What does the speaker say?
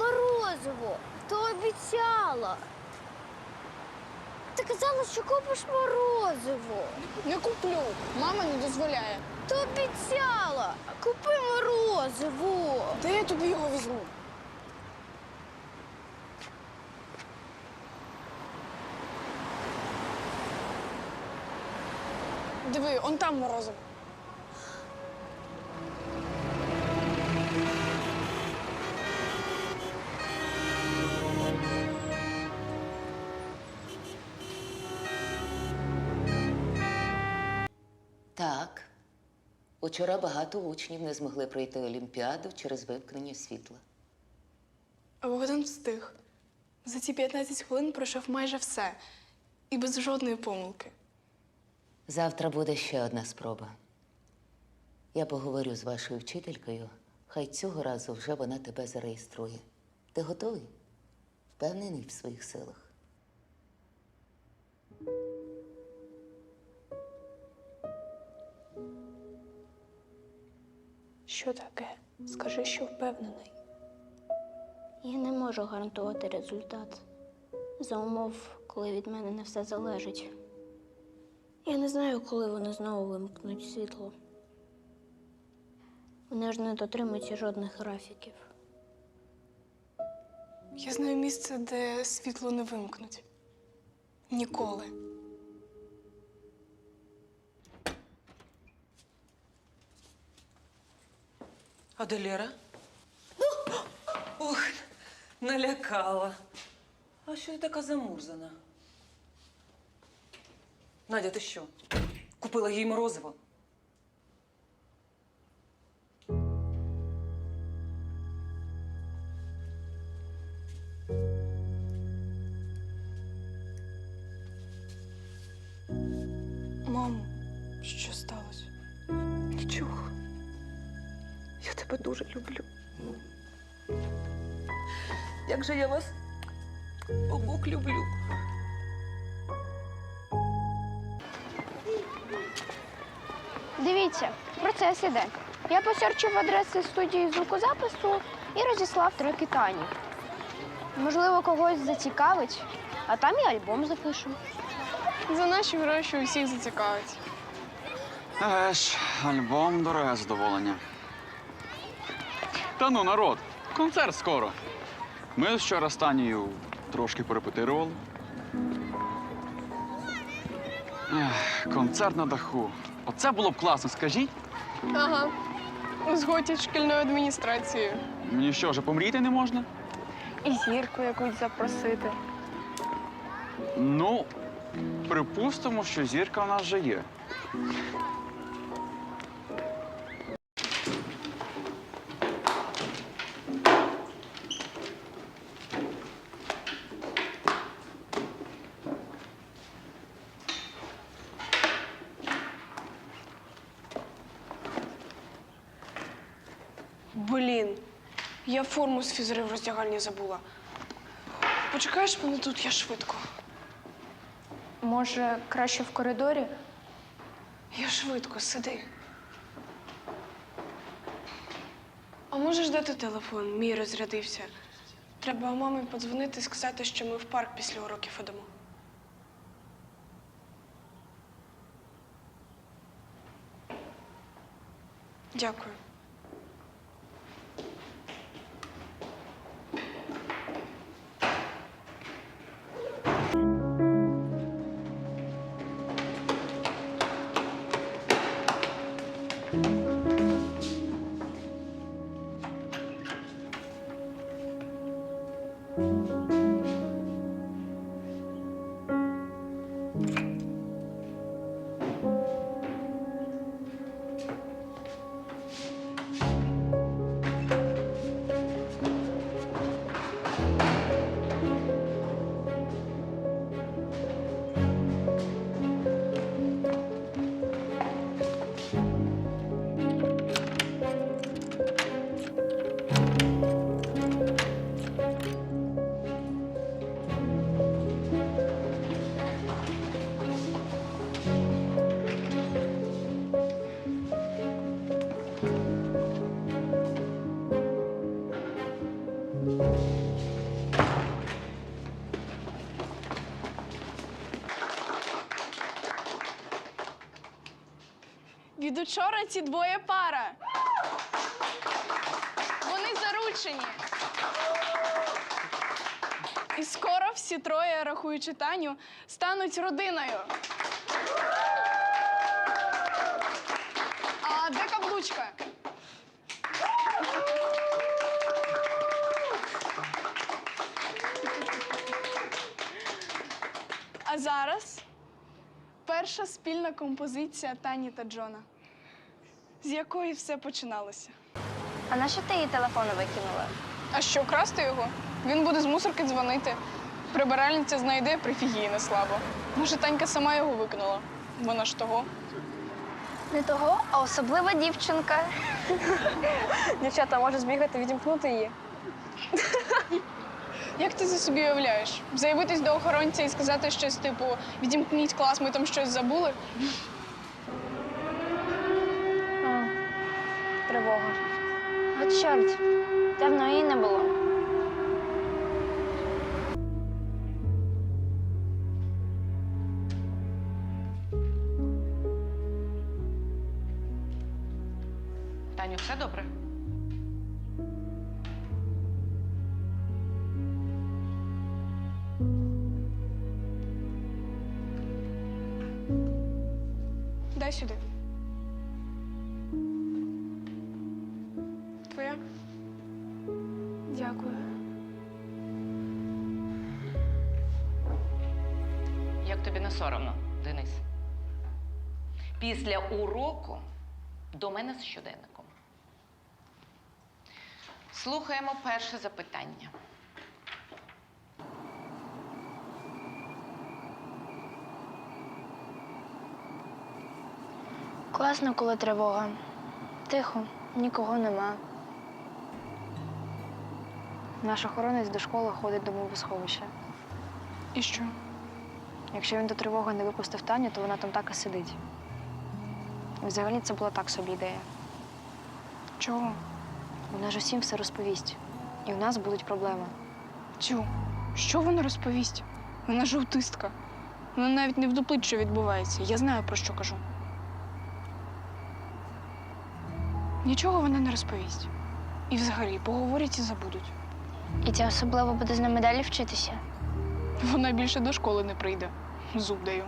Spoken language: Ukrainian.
Морозиво, то обіцяла. Ти казала, що купиш морозиво. Не куплю. Мама не дозволяє. То обіцяла. Купи морозиво. Де я тобі його візьму? Диви, он там морозиво. Учора багато учнів не змогли пройти Олімпіаду через вимкнення світла. А Богдан встиг. За ці 15 хвилин пройшов майже все. І без жодної помилки. Завтра буде ще одна спроба. Я поговорю з вашою вчителькою, хай цього разу вже вона тебе зареєструє. Ти готовий? Впевнений в своїх силах. Що таке? Скажи, що впевнений. Я не можу гарантувати результат. За умов, коли від мене не все залежить. Я не знаю, коли вони знову вимкнуть світло. Вони ж не дотримуються жодних графіків. Я знаю місце, де світло не вимкнуть. Ніколи. А де Лера? Ох, налякала. А що ти така замурзана? Надя, ти що? Купила їй морозиво? Дуже люблю. Як же я вас обох люблю. Дивіться, процес іде. Я посерчив адреси студії звукозапису і розіслав треки Тані. Можливо, когось зацікавить, а там і альбом запишемо. За наші гроші усіх зацікавить. Еге ж, альбом дороге задоволення. Та ну, народ, концерт скоро. Ми вчора з Танією трошки порепетирували. Ех, концерт на даху. Оце було б класно, скажіть. Ага. Згодять шкільною адміністрацією. Мені що, вже помріти не можна? І зірку якусь запросити. Ну, припустимо, що зірка в нас вже є. Блін, я форму з фізри в роздягальні забула. Почекаєш мене тут, я швидко. Може, краще в коридорі? Я швидко, сиди. А можеш дати телефон? Мій розрядився. Треба мамі подзвонити і сказати, що ми в парк після уроків ідемо. Дякую. Учора ці двоє пара. Вони заручені. І скоро всі троє, рахуючи Таню, стануть родиною. А де каблучка? А зараз перша спільна композиція Тані та Джона, з якої все починалося. А на що ти її телефону викинула? А що, красти його? Він буде з мусорки дзвонити. Прибиральниця знайде прифігійне слабо. Може, Танька сама його викинула. Вона ж того. Не того, а особлива дівчинка. Дівчата, може збігати, відімкнути її. Як ти це собі уявляєш? Заявитись до охоронця і сказати щось типу відімкніть клас, ми там щось забули? Тривога. От чорт, давно її не було. Таню, все добре? Дай сюди. Дякую. Як тобі не соромно, Денис? Після уроку до мене з щоденником. Слухаємо перше запитання. Класно, коли тривога. Тихо, нікого нема. Наш охоронець до школи ходить до бомбосховища. І що? Якщо він до тривоги не випустив Таню, то вона там так і сидить. Взагалі це була так собі ідея. Чого? Вона ж усім все розповість. І у нас будуть проблеми. Тю, що вона розповість? Вона ж аутистка. Вона навіть не вдуплить, що відбувається. Я знаю, про що кажу. Нічого вона не розповість. І взагалі поговорять і забудуть. І ця особливо буде з нами далі вчитися. Вона більше до школи не прийде. Зуб даю.